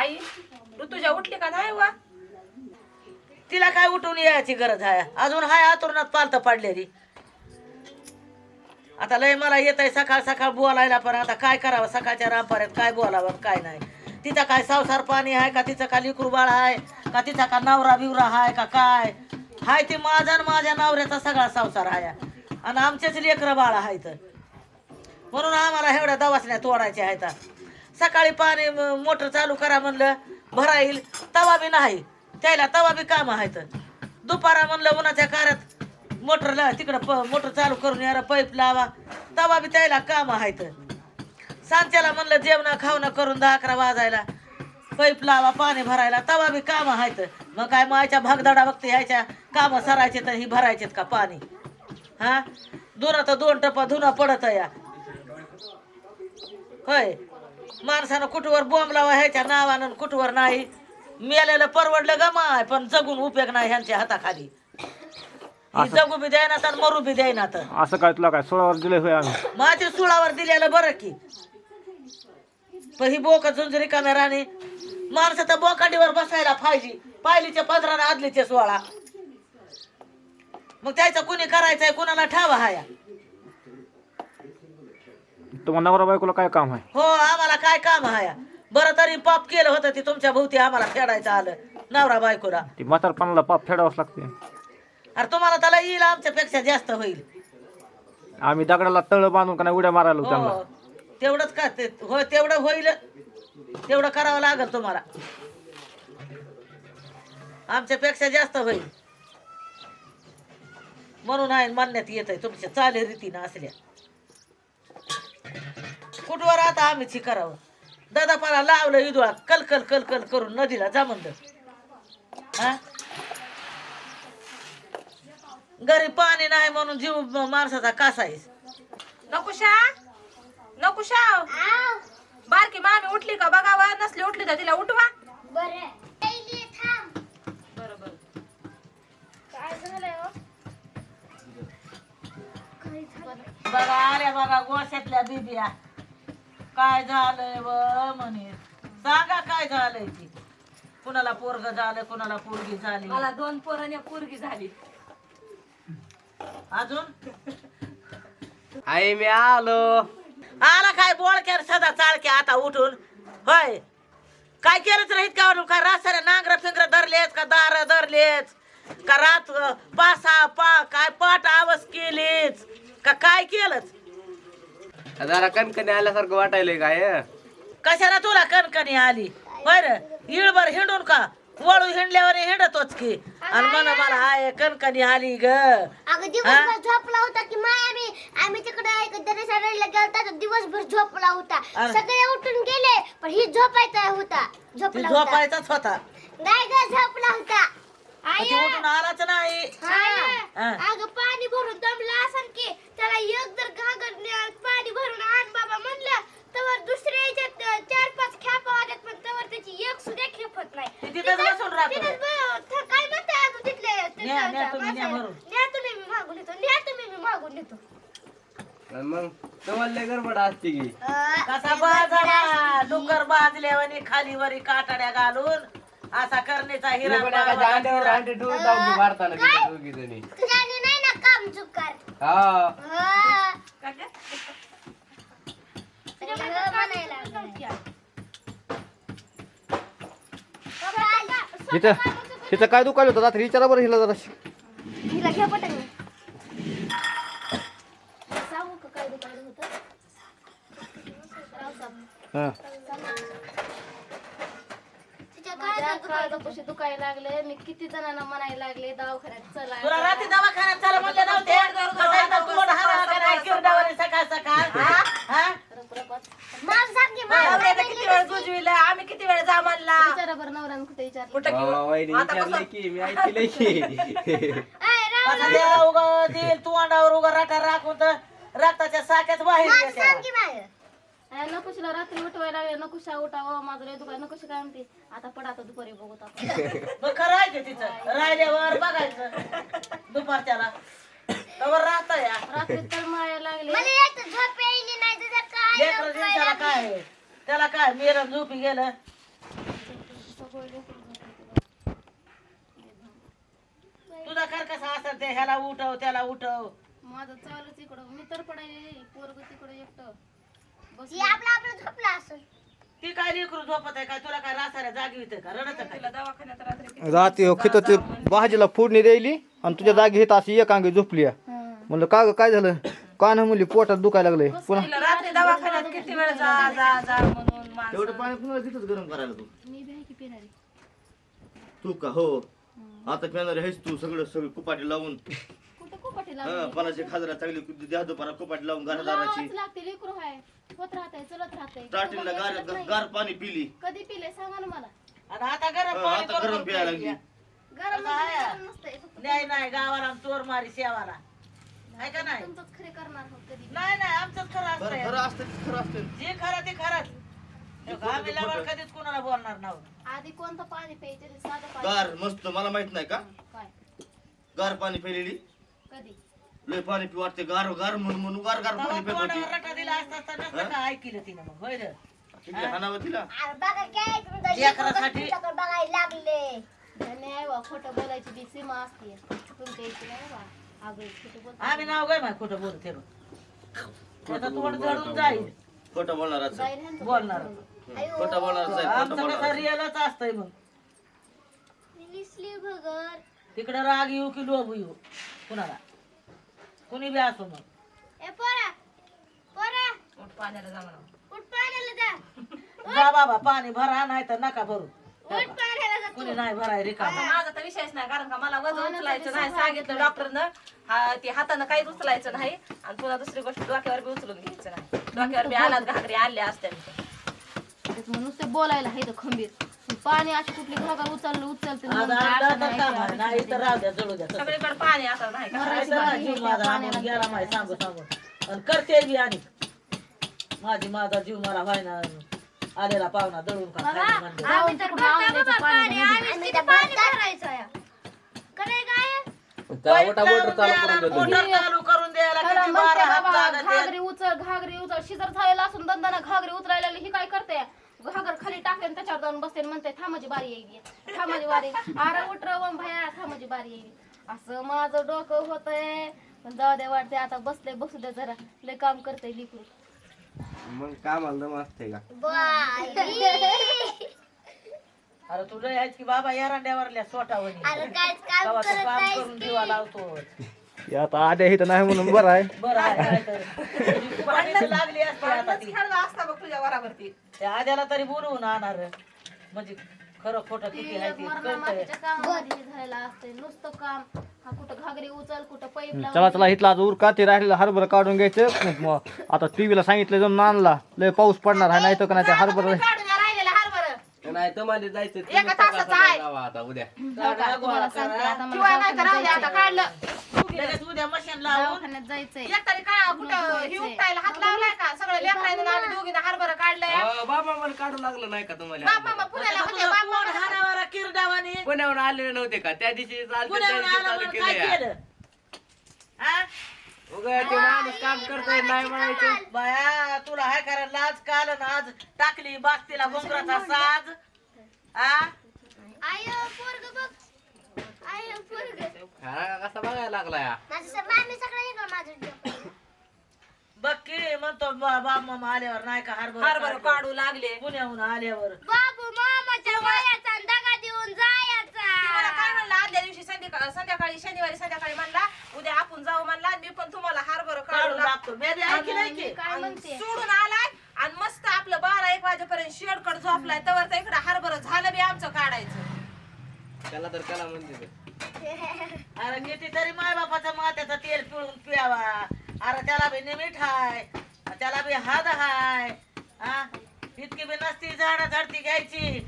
आई ऋतुजा उठली का नाही वा? तिला काय उठून यायची गरज आहे? अजून हाय आतुरणात पालत पडलेली. आता लय मला येत आहे सकाळ सकाळ बोलायला पण आता काय करावं? सकाळच्या रामपाऱ्यात काय बोलावं काय नाही. तिचा काय संसार पाणी आहे का? तिचं का लिकरू बाळ आहे का? तिचा का नवरा बिवरा आहे का काय? हाय ती माझा आणि माझ्या नवऱ्याचा सगळा संसार आहे. आणि आमचेच लेकरं बाळ आहेत. म्हणून आम्हाला एवढ्या दवासण्या तोडायच्या आहेत. सकाळी पाणी मोटर चालू करा म्हणलं भरा येईल. तवा बी नाही. त्याला तवा बी काम आहेत. दुपारा म्हणलं उन्हाच्या कारात मोटर ला तिकडं प मोटर चालू करून यार पाईप लावा. तवा बी त्याला काम आहेत. सांच्याला म्हणलं जेवणं खावणं करून दहा अकरा वाजायला. पाईप लावा पाणी भरायला. तवा बी काम आहेत. मग काय मायच्या भागदडा बघते ह्याच्या कामं सरायचे तर ही भरायचेत का पाणी? हा? दोन तर दोन टप्पा धुणं पडत या. होय. माणसानं कुठवर बॉम्ब लावा ह्याच्या नावानं कुठवर नाही. मेलेलं परवडलं ग माय पण जगून उपयोग नाही ह्यांच्या हाताखाली. ही जगू बी द्यायना तर मरू बी द्यायना तर असं काय तुला काय सोळावर दिले होय आम्ही? माझ्या सुळावर दिलेलं बरं की. पण ही बोक झुंजरी राणी माणसं तर बोकाडीवर बसायला पाहिजे. पायलीच्या पदरानं आदलीचे सोळा. मग त्याचं कुणी करायचंय कुणाला ठावा हाया? तुम्हाला नवरा बायकोला काय काम आहे? हो आम्हाला काय काम हाया बरं तरी पाप केलं होतं ते तुमच्या भोवती आम्हाला फेडायचं आलं नवरा बायकोला. ती म्हातारपणाला पाप फेडावंच लागते. अरे तुम्हाला त्याला येईल आमच्यापेक्षा जास्त होईल. आम्ही दगडाला तळ बांधून का नाही उड्या मारायला त्यांना? हो तेवढंच का ते हो तेवढं होईल. तेवढं करावं लागेल तुम्हाला. आमच्यापेक्षा जास्त होईल. म्हणून आहे म्हणण्यात येत आहे तुमच्या चाली रीतीनं असल्या. कुठवर आता आम्हीच हे करावं दादापाला लावलं इदुळा कल कल कल कल करून नदीला जा म्हणलं. हा? घरी पाणी नाही म्हणून जीव माणसाचा कासा आहे नकुशा नकुशा बारकी मामी उठली का बघावा? नसली उठली तर तिला उठवा. बरोबर. बघा आल्या बघा गोशातल्या बिबिया. काय झालंय व म्हणे? सांगा काय झालंय ती? कुणाला पोरग झालं कुणाला पोरगी झाली? मला दोन पोरांनी पोरगी झाली. अजून? आई मी आलो. आला काय बोळक्यार सदा चाळक्या आता उठून? होय. काय केलंच राहीत का म्हणून? काय रासाऱ्या नांगर फिंगर धरलेच का दार धरलेच का रात पासा पा काय पाट आवाज केलीच का काय केलंच? जरा कणकणी आल्यासारखं वाटायलंय काय कशाला तुला कणकणी आली? बर इळभर हिंडून का वळू हिंडल्यावर हिंडतोच की. आणि म्हणा मला हाय कणकणी आली ग. अगं दिवसभर झोपला होता की माय आम्ही आम्ही तिकडे दरेसरायला गेलता तर दिवसभर झोपला होता. अरे. सगळे उठून गेले पण ही झोपायचा होता. ती झोपला होता. झोपायचाच होता. नाही ग झोपला होता. ती उठून आलाच नाही. हा. अगं पाणी भरून दमला असन की त्याला एक जर घागर पाणी भरून आण बाबा म्हणलं तर दुसऱ्या याच्यात अं, चार पाच खेपा वाटत पण तवर त्याची एक सुद्धा खेपत नाही. ती तिथंच बसून राहतो. तिथंच ब- थ- काय म्हणताय अजून तिथले? न्या, न्या तुम्ही, न्या भरून. न्या तुम्ही मी मागून येतो. न्या तुम्ही मी मागून येतो. मग तुम्हाला लय गडबड असते की. अं, कसा बाजारा डुंगर बाजल्यावानी खाली वरी काटाड्या घालून असा करण्याचा हिरा अंड्यावर अंडे दोघी जणी तुझ्याने नाही ना काम चुकार हा. हिचं हिचं काय दुखायला होतं रात्री विचारा बरं हिला जरा हिला घ्या पटकन. सांगू का काय दुकान होतं? हा. तिच्या काय दुकान दुखायला लागले? मी किती जणांना म्हणायला लागले दवाखान्यात चला. तुला रात्री दवाखान्यात चला म्हणले नव्हते. बसायचं तोंड हाणावं का नाही किरडावरी सकाळ सकाळ. हा? हा? मला सांग की नवऱ्याने किती वेळ गुजविलं? आम्ही किती वेळ जा म्हणला? विचारा बरं नवऱ्यानं कुठे विचार कुठं वहिनी की मी ऐकलंय की. कसा द्या उगा देईल तू अंडावर उगा राटा राखून तर रक्ताच्या साक्यात बाहेर येते. नकुशीला रात्री उठवायला लागले. नकुशा उठावं माझं लय दुखाय नकुशी काय म्हणते? आता पडा आता दुपारी बघू आपण मग खरं आहे की तिचं? राहिल्यावर बघायचं. दुपारच्याला. तवर राहत या. रात्री तर माया लागले. मला एक झोप यायली नाही तुझं काय आहे? त्याला काय? मेरन झोपी गेलं. तुझा खर कसा असेल ते ह्याला उठव त्याला उठव. माझं चालूच इकडं. मी तर पडायला पोरग तिकडं एकटं. बस ती आपलं आपलं झोपला असेल. ती काय लेकरू झोपत आहे काय तुला काय रासाऱ्या जागी होते का? रडत रात्री हो खित ते भाजीला फोडणी द्यायली आणि तुझ्या जागी हित अशी एक अंगी झोपली आहे. म्हणलं का ग काय झालं? का नाही म्हणली पोटात दुखायला लागलंय पुन्हा तिला रात्री दवाखान्यात किती वेळ जा जा जा म्हणून माणसं. पाणी पुन्हा तिथंच गरम करायला तू. मी बी आहे की पिणारी. तू का? हो. आता पिणार आहेस तू सगळं सगळं कुपाटी लावून. कुठं कुपाटी हा, लागली पणाची खाजरा चांगली द्या दुपारा कुपाटी लावून घरदाराची लावाच लागते लेकरू आहे होत राहते चलत राहते स्टार्टिंगला गार गार पाणी पिली. कधी पिले सांगा ना मला. आणि आता गरम हा, पाणी आता गरम करून प्यायला प्यायची. लागली. गरम आहे. गरम नसतंय फक्त नाही नाही गावाला चोर मारी शेवाला. आहे का नाही? तुमचं खरे करणार कधी नाही नाही आमचंच खरं असतं की खरं असतं. जे खरं ते खरंच. लवकर कधीच कुणाला बोलणार नव्हतं आधी कोणतं पाणी प्यायचं ते साधं पाणी. गार मस्त मला माहीत नाही का? काय? गार पाणी पिलेली कधी? लय पाणी पी वाटते गार गार म्हणून म्हणून गार गार पाणी पित होती तोंडावर रटा दिला असता तर नसतं का ऐकलं तिने मग होय रे? किती हाणावं तिला. अरे बघा काय तुमचं लेकरासाठी- तुमच्याकडे बघायला लागले. नाही बा खोटं बोलायची बी सीमा असते. तुमच्या इथे नाही बा अगं खोटं बोलतो. आम्ही नाव काय माहिती खोटं बोलते बघ. त्याचं तोंड जळून जाईल. खोटं बोलणाराच बोलणार. खोटं बोलणारच आहे खोटं आमचं कसं बोलणार रिअलच असतंय मग. निसली भगर तिकडे राग येऊ की लोभ येऊ? कुणाला? कुणी बी असो मग. ए पोरा. पोरा. उठ पाण्याला जा म्हणा. उठ पाण्याला जा. जा बाबा पाणी भरा नाही तर नका भरू. उठ पाण्याला जा कुणी नाही भराय रिकामा. माझा तर विषयच नाही कारण का मला वजन उचलायचं नाही. सांगितलं डॉक्टरनं हा ते हातानं काहीच उचलायचं नाही. आणि पुन्हा दुसरी गोष्ट डोक्यावर बी उचलून घ्यायचं नाही. डोक्यावर बी आलात घागरी आणल्या असत्या म्हणून नुसते बोलायला आहे तर खंबीर. पण अशी कुठली घागर उचललं उचलते आज म्हणून आणलं असं तर नाही काम ते आहे. नाही तर राहू द्या जळू द्या. तसं. सगळीकडे पाणी आता नाही का? काय तर जीव माझा. आणून गेला माहिती सांगू सांगू. आणि करते बी आणि. माझी माझा जीव मला व्हायना. आलेला पाहुणा दळून का खायला पाणी आम्ही किती पाणी भरायचं आहे त्याला मोठा मोटर चालू द्यायला, करून देतो. मोटर चालू करून द्यायला त्याला किती म्हणते बारा हात बाबा, लागत आहेत. घागरी उचल घागरी उचल शिजर झालेला असून दंदाना घागरी उचलायला लागली ही काय करते? घागर खाली टाकते आणि त्याच्यावर जाऊन बसते आणि म्हणते थांबाची बारी येईल थांबाची बारी अरे उठ रवम भया. थांबाची बारी येईल असं माझं डोकं होतंय. पण जाऊ दे वाटते आता बसले बसू दे जरा. लय काम करते लिकरू मग कामाला दम असते का? बाई. अरे तुला यायच की बाबा एरांड्यावरल्या सोटावणी. अरे काय काम तेव्हा तो करत काम नाहीस करून की? दिवा लावतो. हे आता नाही म्हणून बरं आहे. बरं आहे काय तर. पाण्याची लागली असते आता ती. खेळला असता बघ तुझ्या बराबरती त्या आद्याला तरी बोलवून आणणार. म्हणजे खरं खोटं किती आहे ते. मरणा कळतंय. मातीच्या कामामध्ये हे झालेलं असतंय. नुसतं काम. हा कुठं घागरी उचल कुठं पैप लाव चला चला इथला आज उरका ते राहिलेलं हरभरा काढून घ्यायचं. मग आता टीव्हीला सांगितलं जाऊन आणला लय पाऊस पडणार आहे नाही तर का नाही ते हरभरा या नाही तुम्हाला जायचं एका तासाचं आहे. जावा आता उद्या. गाड्या गोळा सांगते करा. आता मला किंवा नाही तर आता काढलं. लगेच उद्या मशीन लावून दवाखान्यात जायचंय. एक तरी काय कुठं ही उपटायला हात लावलाय का? सगळं आम्ही दोघीनं हरभर काढलंय. बाबा मला काढू लागलं नाही का तुम्हाला? पुण्याला होते तुझं बापा पोट हाणावारा किरडावानी? पुण्याहून आलेले नव्हते का? त्या दिवशी चालते त्या पुण्याहून दिवशी आला चालू म्हणून काय केलं केलं? हा? उगा ते माणूस काम करतोय नाही म्हणायचं. बाया तुला हाय करा लाज काल आणि आज टाकली बास्तीला गोंगराचा साज. आ? आय पोरग बघ. आय पोरग. खरा कसा बघायला लागलाय? माझं मामी सगळं कर माझं डोकं. बघ की म्हणतो बाबा मामा आल्यावर नाही का हरभर हरभर काढू? लागले. पुण्याहून आल्यावर. बाबू मामाच्या वयाचा आणि दगा देऊन ती मला काय जायचा म्हणला आदल्या दिवशी संध्याकाळ शनिवारी संध्याकाळी म्हणला उद्या आपण जाऊ म्हणला आणि मी पण तुम्हाला हरभर काढू काढून लागतो की? काय म्हणते? सोडून आलाय आणि मस्त आपलं बारा एक वाजेपर्यंत शेडकड झोपलाय. तवर तर इकडे हरभर झालं बी आमचं काढायचं. त्याला तर त्याला म्हणते ते. अरे किती तरी माय बापाचा मात्याचं तेल पिळून प्यावा अरे त्याला बी निमीठ हाय. त्याला बी हाद हाय. हा? इतकी बी नसती झाड झडती घ्यायची.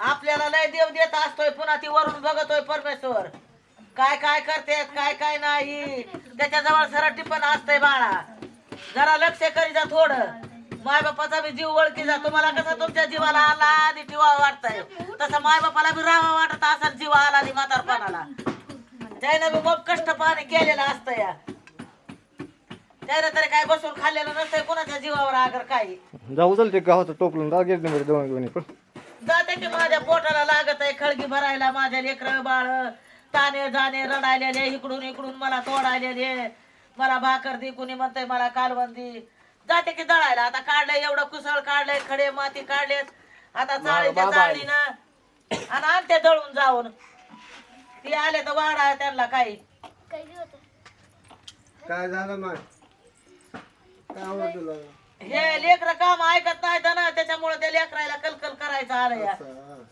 आपल्याला लय देव देत असतोय पुन्हा ती वरून बघतोय परमेश्वर. काय काय करते काय काय नाही. त्याच्याजवळ सरा टिपण असतंय बाळा. जरा लक्ष करी जा थोडं. माय बापाचा बी जीव ओळखी जा. तुम्हाला कसं तुमच्या जीवाला आला आधी टिवा वाटतंय. तसं माय बापाला बी राहावा वाटत असं जीवा आला आधी म्हातारपणाला. त्यानं बी मग कष्ट पाणी केलेलं असतं या त्यानं तरी काय बसून खाल्लेलं नसतंय कोणाच्या जीवावर आगर काही. जाऊ चल ते गावाचं टोपलं दोन पण जाते की माझ्या पोटाला लागत आहे खळगी भरायला माझ्या लेकर बाळ. ताने जाणे रडायलेले इकडून इकडून मला तोडायलेले. मला भाकर दे कुणी म्हणतंय मला कालवण दे जाते की दळायला. आता काढलंय एवढं कुसळ काढलंय खडे माती काढलेत. आता चाळीच्या चाळी ना आणि आणते दळून जाऊन. ती आले तर वाढा त्यांना काही. काय झालं मग? काय आवडलं तुला? हे लेकर काम ऐकत नाही ना त्याच्यामुळे त्या लेकरायला कलकल करायचं आलं या. असं.